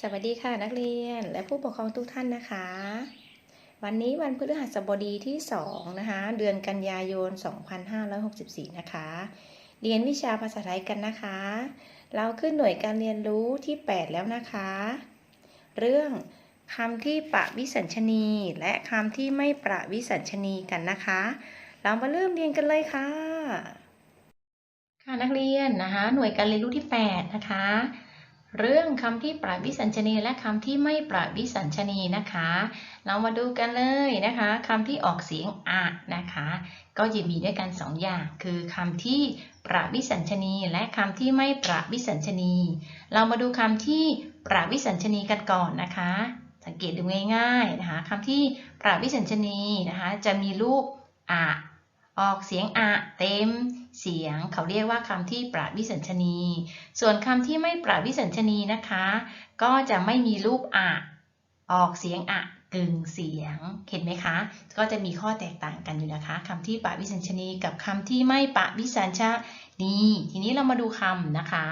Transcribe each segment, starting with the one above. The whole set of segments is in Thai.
สวัสดีค่ะนักเรียนและผู้ปกครองทุกท่านนะคะ วันนี้วันพฤหัสบดีที่ 2 นะคะ เดือนกันยายน 2564 นะคะ เรียนวิชาภาษาไทยกันนะคะ เราขึ้นหน่วยการเรียนรู้ที่ 8 แล้วนะคะ เรื่องคำที่ประวิสัญชนี และคำที่ไม่ประวิสัญชนีกันนะคะ เรามาเริ่มเรียนกันเลยค่ะ ค่ะนักเรียนนะคะ หน่วยการเรียนรู้ที่ 8 นะคะ เรื่องคำที่ประวิสัญชนีและคำที่ไม่ประวิสัญชนีนะคะ เรามาดูกันเลยนะคะคำที่ออกเสียงอะนะคะ ก็จะมีด้วยกันสองอย่าง คือคำที่ประวิสัญชนีและคำที่ไม่ประวิสัญชนี เรามาดูคำที่ประวิสัญชนีกันก่อนนะคะ สังเกตดูง่ายๆนะคะคำที่ประวิสัญชนีนะคะ จะมีรูปอะออกเสียงอะเต็ม เสียง เขาเรียกว่าคำที่ประวิสัญชนี ส่วนคำที่ไม่ประวิสัญชนีนะคะ ก็จะไม่มีรูปอะออกเสียงอะกึ่งเสียง เห็นไหมคะ ก็จะมีข้อแตกต่างกันอยู่นะคะคำที่ประวิสัญชนีกับคำที่ไม่ประวิสัญชนีทีนี้เรามาดูคำนะคะ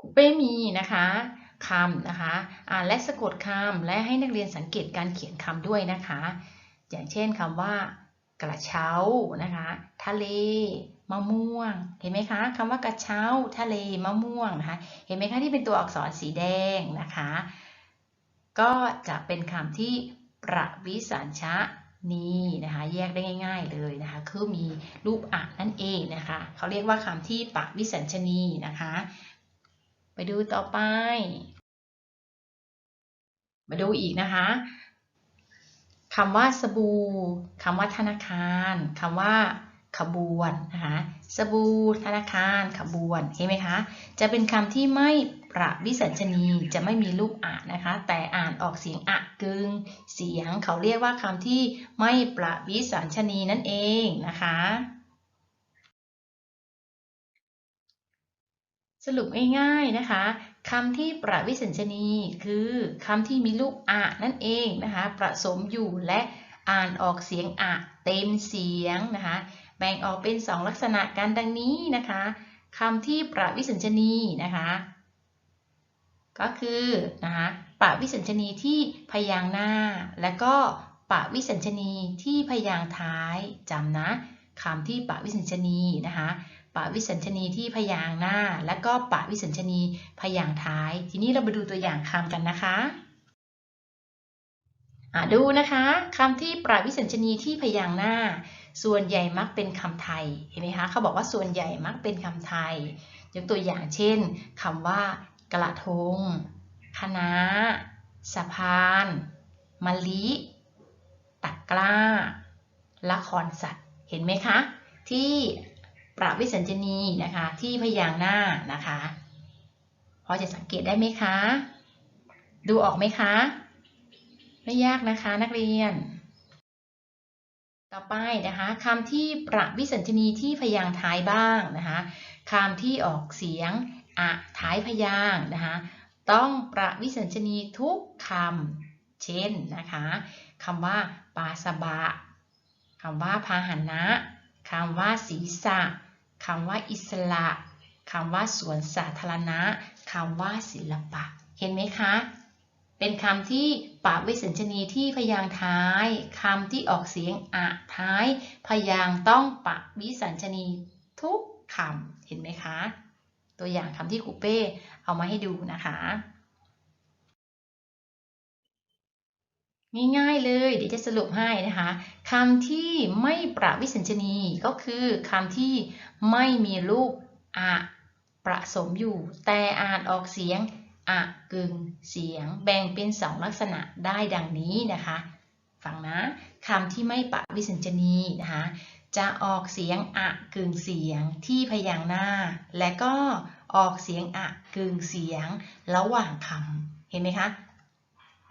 คุเป้มีนะคะคำนะคะอ่านและสะกดคำและให้นักเรียนสังเกตการเขียนคำด้วยนะคะ อย่างเช่นคำว่า กระเช้านะคะ ทะเลมะม่วง เห็นไหมคะคำว่ากระเช้าทะเลมะม่วงนะคะ เห็นไหมคะที่เป็นตัวอักษรสีแดงนะคะ ก็จะเป็นคำที่ประวิสัญชนีนะคะ แยกได้ง่าย ๆเลยนะคะ คือมีรูปอะนั่นเองนะคะเขาเรียกว่าคำที่ประวิสัญชนีนะคะ ไปดูต่อไป มาดูอีกนะคะ คำว่าสบู่คำว่าธนาคารคำว่าขบวนนะคะสบู่ธนาคาร ขบวนเห็นไหมคะจะเป็นคำที่ไม่ประวิสัญชนีจะไม่มีรูปอะนะคะ แต่อ่านออกเสียงอะกึงเสียงเขาเรียกว่าคำที่ไม่ประวิสัญชนีนั่นเองนะคะสรุปง่ายๆนะคะ คำที่ประวิสัญชนีคือคำที่มีลูกอะนั่นเองนะคะผสมอยู่และอ่านออกเสียงอะเต็มเสียงนะคะแบ่งออกเป็น 2 ลักษณะกันดังนี้นะคะคำที่ประวิสัญชนีนะคะก็คือนะคะประวิสัญชนีที่พยางหน้า และก็ประวิสัญชนีที่พยางท้ายจำนะคำที่ประวิสัญชนีนะคะ ปะวิสัญชนีที่พยางค์หน้า และก็ปะวิสัญชนีพยางค์ท้าย ทีนี้เราไปดูตัวอย่างคำกันนะคะดูนะคะคำที่ปะวิสัญชนีที่พยางค์หน้า ส่วนใหญ่มักเป็นคำไทยเห็นไหมคะเขาบอกว่าส่วนใหญ่มักเป็นคำไทยยกตัวอย่างเช่นคำว่ากระทงคณะสะพานมะลิตะกร้าละครสัตว์ เห็นไหมคะ ที่ ประวิสัญชนีนะคะที่พยางค์หน้านะคะพอจะสังเกตได้ไหมคะ ดูออกไหมคะ ไม่ยากนะคะนักเรียน ต่อไปนะคะคำที่ประวิสัญชนีที่พยางค์ท้ายบ้างนะคะคำที่ออกเสียงอะท้ายพยางค์นะคะต้องประวิสัญชนีทุกคำเช่นนะคะคำว่าปาสบะคำว่าพาหนะคำว่าศีรษะ คำว่าอิสระคำว่าสวนสาธารณะคำว่าศิลปะ เห็นไหมคะ เป็นคำที่ปะวิสัญชนีที่พยางท้ายคำที่ออกเสียงอะท้าย พยางต้องปะวิสัญชนีทุกคำเห็นไหมคะ ตัวอย่างคำที่ครูเป้เอามาให้ดูนะคะ ง่ายๆเลย เดี๋ยวจะสรุปให้นะคะคำที่ไม่ประวิสัญชนีก็คือคำที่ไม่มีรูปอะประสมอยู่ แต่อ่านออกเสียงอะกึ่งเสียง แบ่งเป็นสองลักษณะได้ดังนี้นะคะฟังนะคำที่ไม่ประวิสัญชนีนะคะจะออกเสียงอะกึ่งเสียงที่พยางค์หน้า และก็ออกเสียงอะกึ่งเสียงระหว่างคำเห็นไหมคะ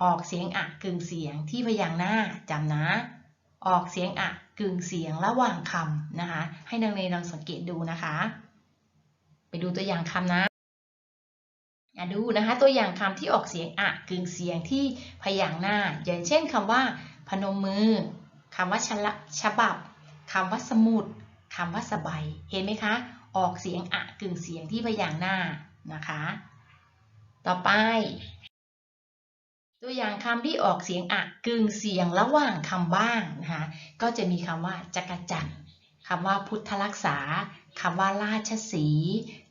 ออกเสียงอะกึ่งเสียงที่พยางค์หน้าจำนะ ออกเสียงอะกึ่งเสียงระหว่างคำนะคะ ให้นักเรียนลองสังเกตดูนะคะ ไปดูตัวอย่างคำนะอย่าดูนะคะตัวอย่างคำที่ออกเสียงอะกึ่งเสียงที่พยางค์หน้า อย่างเช่นคำว่า พนมมือคำว่าชละฉบับคำว่าสมุดคำว่าสบายเห็นไหมคะ ออกเสียงอะกึ่งเสียงที่พยางค์หน้านะคะ ต่อไป ตัวอย่างคำที่ออกเสียงอะกึ่งเสียงระหว่างคำบ้างนะคะก็จะมีคำว่าจักรจันคำว่าพุทธรักษาคำว่าราชสี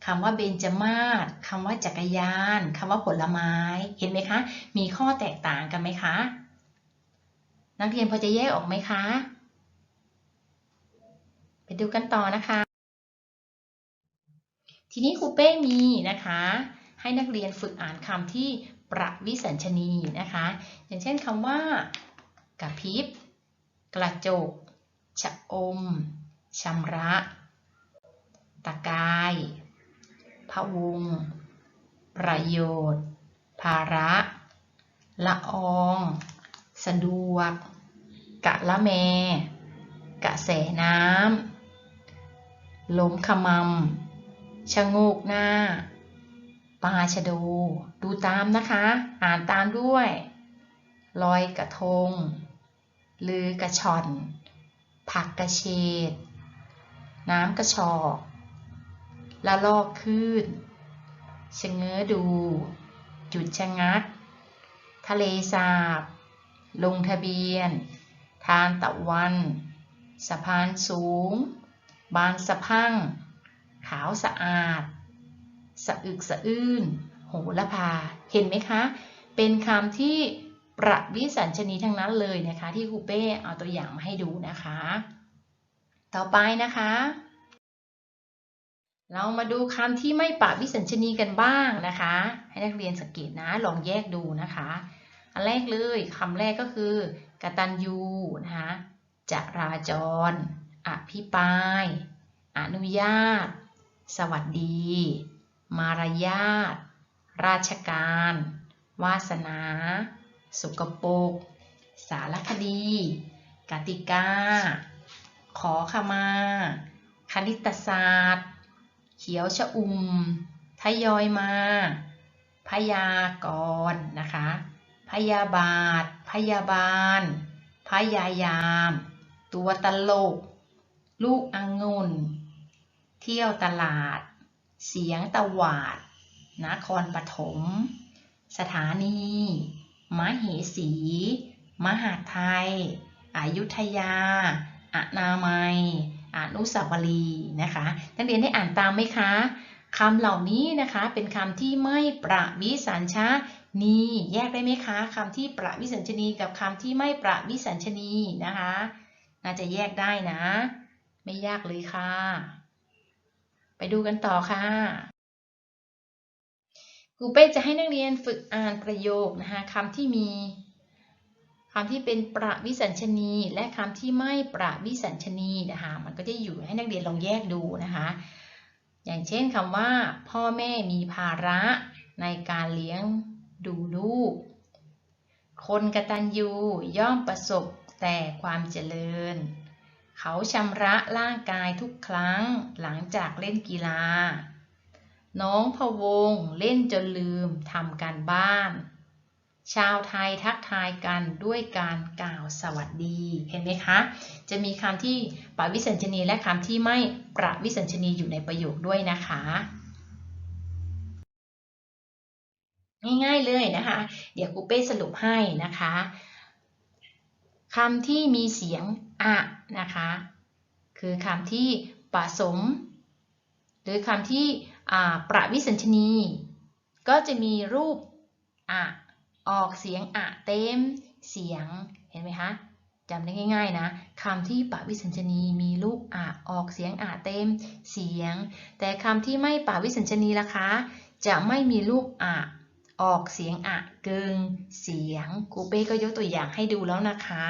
คำว่าเบญจมาศคำว่าจักรยานคำว่าผลไม้ เห็นไหมคะ มีข้อแตกต่างกันไหมคะ นักเรียนพอจะแยกออกไหมคะ ไปดูกันต่อนะคะ ทีนี้ครูเป้มีนะคะ ให้นักเรียนฝึกอ่านคำที่ ประวิสัญชนีนะคะ อย่างเช่นคำว่ากระพริบ กระจก ชะอมชำระ ตะกาย พะวง ประโยชน์ ภาระ ละออง สะดวก กะละแม กระแสน้ำล้มขมำชะโงกหน้า ปาชะโด ดูตามนะคะ อ่านตามด้วย ลอยกระทง ลือกระชอน ผักกระเฉด น้ำกระชอกละลอกขึ้นชะเง้อดู จุดชะงัก ทะเลสาบ ลงทะเบียน ทานตะวัน สะพานสูง บานสะพัง ขาวสะอาด สะอึกสะอื้น โหระพา เห็นไหมคะ เป็นคำที่ประวิสัญชนีทั้งนั้นเลยนะคะ ที่ครูเป้เอาตัวอย่างมาให้ดูนะคะ ต่อไปนะคะ เรามาดูคำที่ไม่ประวิสัญชนีกันบ้างนะคะ ให้นักเรียนสังเกตนะ ลองแยกดูนะคะ อันแรกเลยคำแรกก็คือกตัญญูนะคะจราจร อภิปราย อนุญาต สวัสดี มารยาท ราชการ วาสนา สุกปก สารคดี กติกา ขอขมา คณิตศาสตร์ เขียวชะอุ่ม ทยอยมา พยากรณ์นะคะ พยาบาท พยาบาล พยายาม ตัวตลก ลูกองุ่น เที่ยวตลาด เสียงตะวาด นครปฐม สถานี มเหสี มหาไทย อยุธยา อนามัย อนุสาวรีย์นะคะ นักเรียนได้อ่านตามไหมคะคำเหล่านี้นะคะเป็นคำที่ไม่ประวิสัญชนีแยกได้ไหมคะคำที่ประวิสัญชนีกับคำที่ไม่ประวิสัญชนีนะคะ น่าจะแยกได้นะ ไม่ยากเลยค่ะ ไปดูกันต่อค่ะครูเป้จะให้นักเรียนฝึกอ่านประโยคนะคะคำที่มีคำที่เป็นประวิสัญชนี และคำที่ไม่ประวิสัญชนีนะคะมันก็จะอยู่ให้นักเรียนลองแยกดูนะคะอย่างเช่นคำว่า พ่อแม่มีภาระในการเลี้ยงดูลูก คนกระตัญญูย่อมประสบแต่ความเจริญ เขาชำระร่างกายทุกครั้งหลังจากเล่นกีฬา น้องพะวงเล่นจนลืมทำการบ้าน ชาวไทยทักทายกันด้วยการกล่าวสวัสดี เห็นไหมคะ จะมีคำที่ประวิสัญชนีและคำที่ไม่ประวิสัญชนีอยู่ในประโยคด้วยนะคะ ง่ายๆเลยนะคะ เดี๋ยวครูเป้สรุปให้นะคะ คำที่มีเสียงอะนะคะ คือคำที่ผสม หรือคำที่ประวิสัญชนี ก็จะมีรูปอะออกเสียงอะเต็มเสียงเห็นไหมคะจำได้ง่าย ๆ นะคำที่ปะวิสัญชนีมีรูปอะออกเสียงอะเต็มเสียง แต่คำที่ไม่ปะวิสัญชนีล่ะคะ จะไม่มีรูปอะ ออกเสียงอะเกิงเสียงครูเป้ก็ยกตัวอย่างให้ดูแล้วนะคะ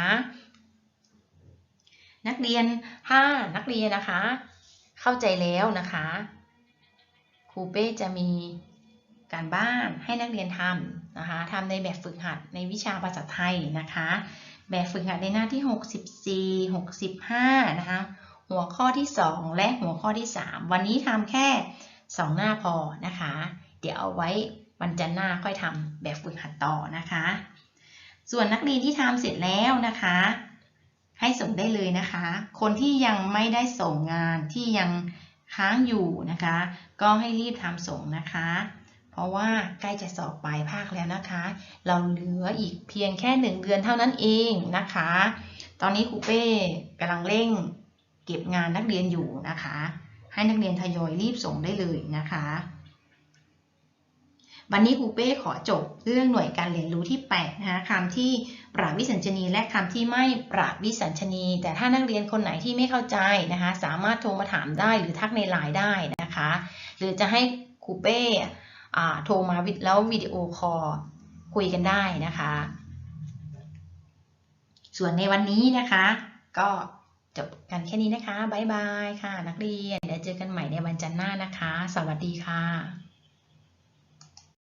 นักเรียนถ้านักเรียนนะคะ เข้าใจแล้วนะคะครูเป้จะมีการบ้านให้นักเรียนทำนะคะทำในแบบฝึกหัดในวิชาภาษาไทยนะคะ แบบฝึกหัดในหน้าที่ 64 65 นะคะ หัวข้อที่ 2 และหัวข้อที่ 3 วันนี้ทำแค่ 2 หน้าพอนะคะ เดี๋ยวเอาไว้ วันจันทร์หน้าค่อยทำแบบฝึกหัดต่อนะคะ ส่วนนักเรียนที่ทำเสร็จแล้วนะคะ ให้ส่งได้เลยนะคะ คนที่ยังไม่ได้ส่งงานที่ยังค้างอยู่นะคะ ก็ให้รีบทำส่งนะคะ เพราะว่าใกล้จะสอบปลายภาคแล้วนะคะ เราเหลืออีกเพียงแค่หนึ่งเดือนเท่านั้นเองนะคะ ตอนนี้ครูเป้กำลังเร่งเก็บงานนักเรียนอยู่นะคะ ให้นักเรียนทยอยรีบส่งได้เลยนะคะ วันนี้ครูเป้ขอจบเรื่องหน่วยการเรียนรู้ที่8นะคะคำที่ปราบวิสัญชนีและคำที่ไม่ปราบวิสัญชนี แต่ถ้านักเรียนคนไหนที่ไม่เข้าใจนะคะ สามารถโทรมาถามได้หรือทักในไลน์ได้นะคะ หรือจะให้ครูเป้โทรมาวิดแล้ววิดีโอคอลคุยกันได้นะคะ ส่วนในวันนี้นะคะ ก็จบกันแค่นี้นะคะ บ๊ายบายค่ะ นักเรียน เดี๋ยวเจอกันใหม่ในวันจันทร์หน้านะคะ สวัสดีค่ะ